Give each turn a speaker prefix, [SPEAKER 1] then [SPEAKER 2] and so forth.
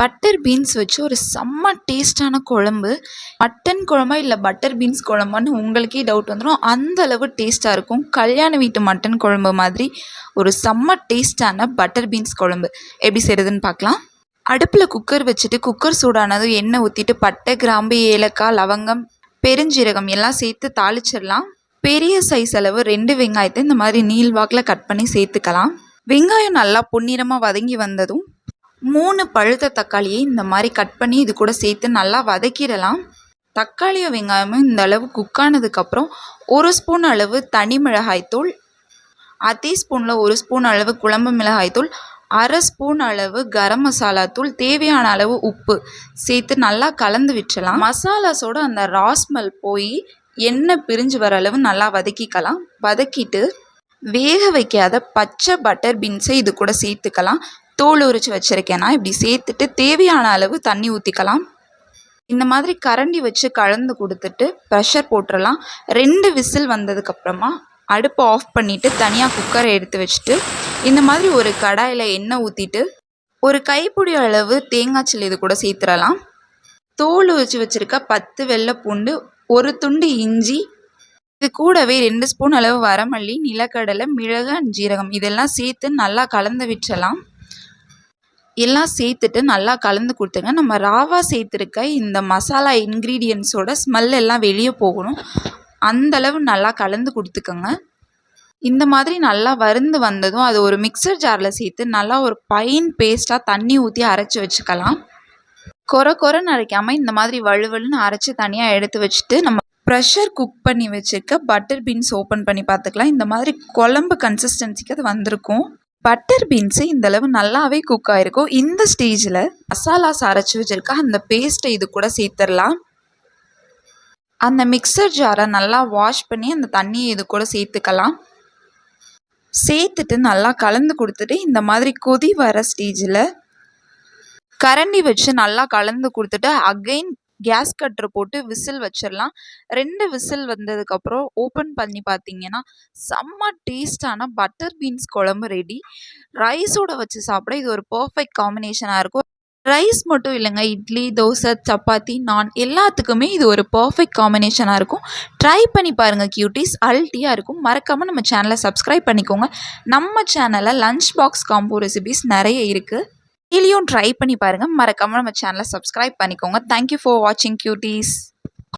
[SPEAKER 1] Butter beans வச்சு ஒரு செம்ம டேஸ்ட்டான குழம்பு. மட்டன் குழம்பா இல்லை பட்டர் பீன்ஸ் குழம்பான்னு உங்களுக்கே டவுட் வந்துடும் அந்த அளவு டேஸ்ட்டாக இருக்கும். கல்யாண வீட்டு மட்டன் குழம்பு மாதிரி ஒரு செம்ம டேஸ்ட்டான பட்டர் பீன்ஸ் குழம்பு. எப்படி செய்கிறதுன்னு பார்க்கலாம். அடுப்பில் குக்கர் வச்சுட்டு குக்கர் சூடானதும் எண்ணெய் ஊற்றிட்டு பட்டை கிராம்பு ஏலக்காய் லவங்கம் பெருஞ்சீரகம் எல்லாம் சேர்த்து தாளிச்சிடலாம். பெரிய சைஸ் அளவு ரெண்டு வெங்காயத்தை இந்த மாதிரி நீள்வாக்கில் கட் பண்ணி சேர்த்துக்கலாம். வெங்காயம் நல்லா பொன்னிறமாக வதங்கி வந்ததும் மூணு பழுத்த தக்காளியை இந்த மாதிரி கட் பண்ணி இது கூட சேர்த்து நல்லா வதக்கிடலாம். தக்காளியும் வெங்காயமும் இந்த அளவு குக் ஆனதுக்கப்புறம் ஒரு ஸ்பூன் அளவு தனி மிளகாய்த்தூள் அதே ஸ்பூனில் ஒரு ஸ்பூன் அளவு குழம்பு மிளகாய்த்தூள் அரை ஸ்பூன் அளவு கரம் மசாலா தூள் தேவையான அளவு உப்பு சேர்த்து நல்லா கலந்து விட்டுறலாம் மசாலாஸோட அந்த ராஸ்மல் போய் எண்ணெய் பிரிஞ்சு வர அளவு நல்லா வதக்கிக்கலாம். வதக்கிட்டு வேக வைக்காத பச்சை பட்டர் பீன்ஸை இது கூட சேர்த்துக்கலாம். தோல் உரிச்சு வச்சுருக்கேன்னா இப்படி சேர்த்துட்டு தேவையான அளவு தண்ணி ஊற்றிக்கலாம் இந்த மாதிரி கரண்டி வச்சு கலந்து கொடுத்துட்டு ப்ரெஷர் போட்டுடலாம் ரெண்டு விசில் வந்ததுக்கப்புறமா அடுப்பை ஆஃப் பண்ணிவிட்டு தனியாக குக்கரை எடுத்து வச்சுட்டு இந்த மாதிரி ஒரு கடாயில் எண்ணெய் ஊற்றிட்டு ஒரு கைப்பிடி அளவு தேங்காய் சில்லி இது கூட சேர்த்துடலாம் தோல் வச்சு வச்சுருக்க பத்து வெள்ளை பூண்டு ஒரு துண்டு இஞ்சி இது கூடவே ரெண்டு ஸ்பூன் அளவு வரமல்லி நிலக்கடலை மிளகு ஜீரகம் இதெல்லாம் சேர்த்து நல்லா கலந்து விட்டுலாம் எல்லாம் சேர்த்துட்டு நல்லா கலந்து கொடுத்துங்க நம்ம ராவா சேர்த்துருக்க இந்த மசாலா இன்க்ரீடியன்ஸோட ஸ்மெல் எல்லாம் வெளியே போகணும். அந்தளவு நல்லா கலந்து கொடுத்துக்கோங்க. இந்த மாதிரி நல்லா வருந்து வந்ததும் அது ஒரு மிக்சர் ஜாரில் சேர்த்து நல்லா ஒரு பைன் பேஸ்ட்டாக தண்ணி ஊற்றி அரைச்சி வச்சுக்கலாம். கொர கொரன்னு அரைக்காமல் இந்த மாதிரி வழுவழுன்னு அரைச்சி தனியாக எடுத்து வச்சுட்டு நம்ம ப்ரெஷர் குக் பண்ணி வச்சுருக்க பட்டர் பீன்ஸ் ஓப்பன் பண்ணி பார்த்துக்கலாம். இந்த மாதிரி குழம்பு கன்சிஸ்டன்சிக்கு அது வந்திருக்கும். பட்டர் பீன்ஸு இந்தளவு நல்லாவே குக் ஆகிருக்கும் இந்த ஸ்டேஜில் மசாலாஸ் அரைச்சி வச்சுருக்க அந்த பேஸ்ட்டை இது கூட சேர்த்துடலாம். அந்த மிக்சர் ஜாரை நல்லா வாஷ் பண்ணி அந்த தண்ணியை இது கூட சேர்த்துக்கலாம். சேர்த்துட்டு நல்லா கலந்து கொடுத்துட்டு இந்த மாதிரி கொதி வர ஸ்டேஜில் கரண்டி வச்சு நல்லா கலந்து கொடுத்துட்டு அகைன் கேஸ் கட்டர் போட்டு விசில் வச்சிடலாம் ரெண்டு விசில் வந்ததுக்கப்புறம் ஓப்பன் பண்ணி பார்த்தீங்கன்னா செம்ம டேஸ்டான பட்டர் பீன்ஸ் குழம்பு ரெடி ரைஸோட வச்சு சாப்பிட இது ஒரு பர்ஃபெக்ட் காம்பினேஷனாக இருக்கும். ரைஸ் மட்டும் இல்லைங்க இட்லி தோசை சப்பாத்தி நான் எல்லாத்துக்குமே இது ஒரு பர்ஃபெக்ட் காம்பினேஷனாக இருக்கும். ட்ரை பண்ணி பாருங்கள் கியூட்டிஸ் அல்ட்டியாக இருக்கும். மறக்காமல் நம்ம சேனலை சப்ஸ்கிரைப் பண்ணிக்கோங்க. நம்ம சேனலில் லஞ்ச் பாக்ஸ் காம்போ ரெசிபிஸ் நிறைய இருக்குது டெய்லியும் ட்ரை பண்ணி பாருங்கள் மறக்காமல் நம்ம சேனலை சப்ஸ்கிரைப் பண்ணிக்கோங்க. தேங்க்யூ ஃபார் வாட்சிங் கியூட்டீஸ்